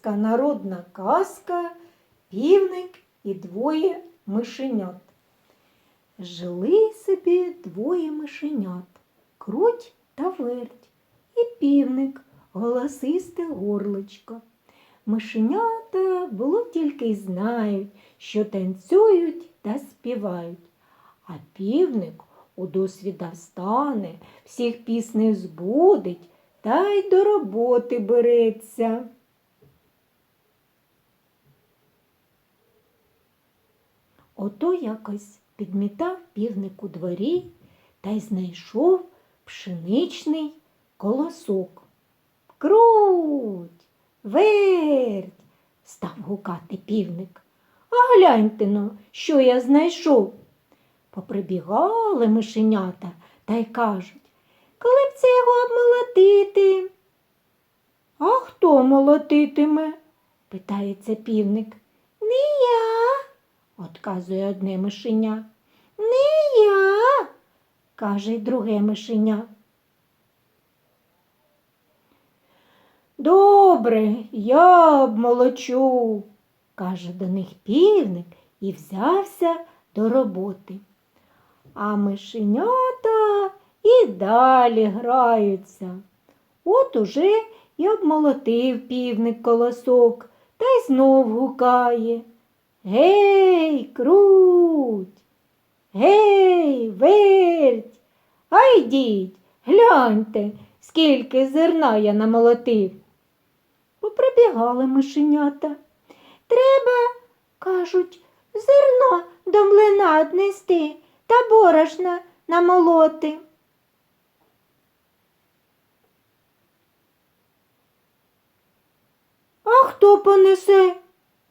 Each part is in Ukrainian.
Українська народна казка Півник і двоє мишенят. Жили собі двоє мишенят круть та верть, і півник, голосисте горличко. Мишенята було тільки й знають, що танцюють та співають. А півник у досвіда встане, всіх пісней збудить та й до роботи береться. Ото якось підмітав півник у дворі та й знайшов пшеничний колосок. Круть, верть, став гукати півник. А гляньте но, що я знайшов. Поприбігали мишенята та й кажуть, коли б це його обмолотити. А хто молотитиме? питається півник. Отказує одне мишеня. Не я, каже й друге мишеня. Добре, я обмолочу, каже до них півник і взявся до роботи. А мишенята і далі граються. От уже і обмолотив півник колосок та й знов гукає. Гей, круть, гей, верть, а йдіть, гляньте, скільки зерна я намолотив. Поприбігали мишенята. Треба, кажуть, зерно до млина однести та борошна намолоти. А хто понесе?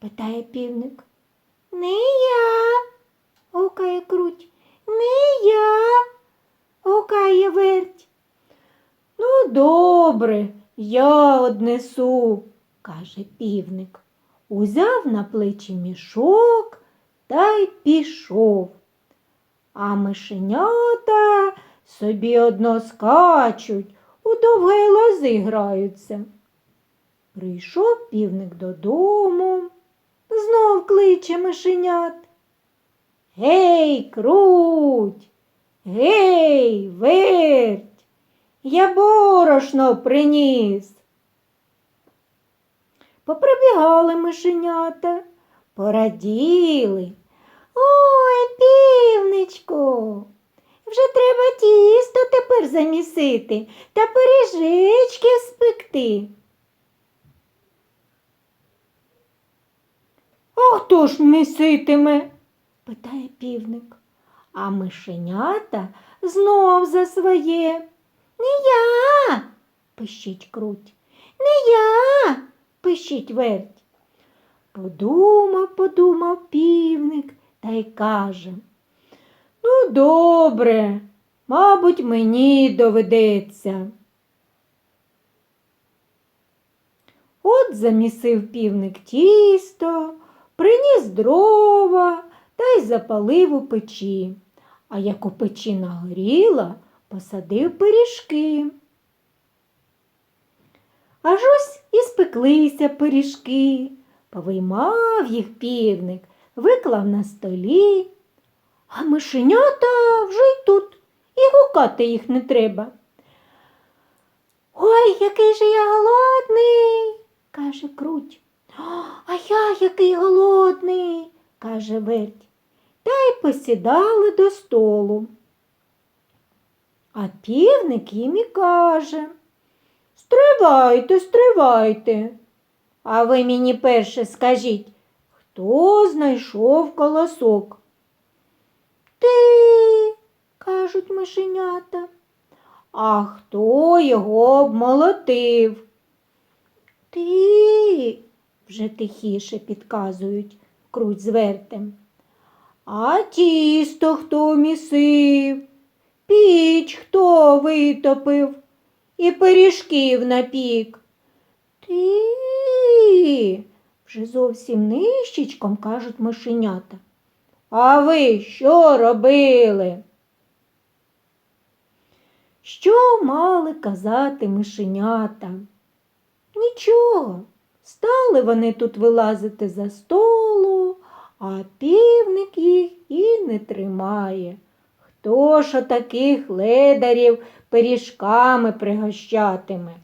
питає півник. Не я, гукає круть. Не я, гукає верть. Ну, добре, я однесу, каже півник. Узяв на плечі мішок та й пішов. А мишенята собі одно скачуть, у довгі лози граються. Прийшов півник додому, кличе мишенят. Гей, круть, гей, верть, я борошно приніс. Поприбігали мишенята, пораділи. Ой, півничку, вже треба тісто тепер замісити та пиріжечки спекти. А хто ж міситиме? питає півник. А мишенята знов за своє. Не я, пищить круть. Не я, пищить верть. Подумав, подумав півник та й каже. Ну, добре, мабуть, мені доведеться. От замісив півник тісто, приніс дрова та й запалив у печі. А як у печі нагоріла, посадив пиріжки. Аж ось і спеклися пиріжки, повиймав їх півник, виклав на столі, а мишенята вже й тут, і гукати їх не треба. Ой, який же я голодний, каже круть. А я який голодний, каже верть. Та й посідали до столу. А півник їм і каже Стривайте, стривайте. А ви мені перше скажіть, хто знайшов колосок? Ти, кажуть мишенята. А хто його обмолотив? Ти, вже тихіше підказують круть з вертем. А тісто хто місив, піч хто витопив і пиріжків напік. Ти, вже зовсім нищечком кажуть мишенята. А ви що робили? Що мали казати мишенята? Нічого, Стали вони тут вилазити за столу, а півник їх і не тримає. Хто ж таких ледарів пиріжками пригощатиме?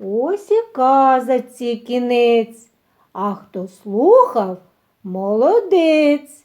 Ось і казаці кінець, а хто слухав, молодець.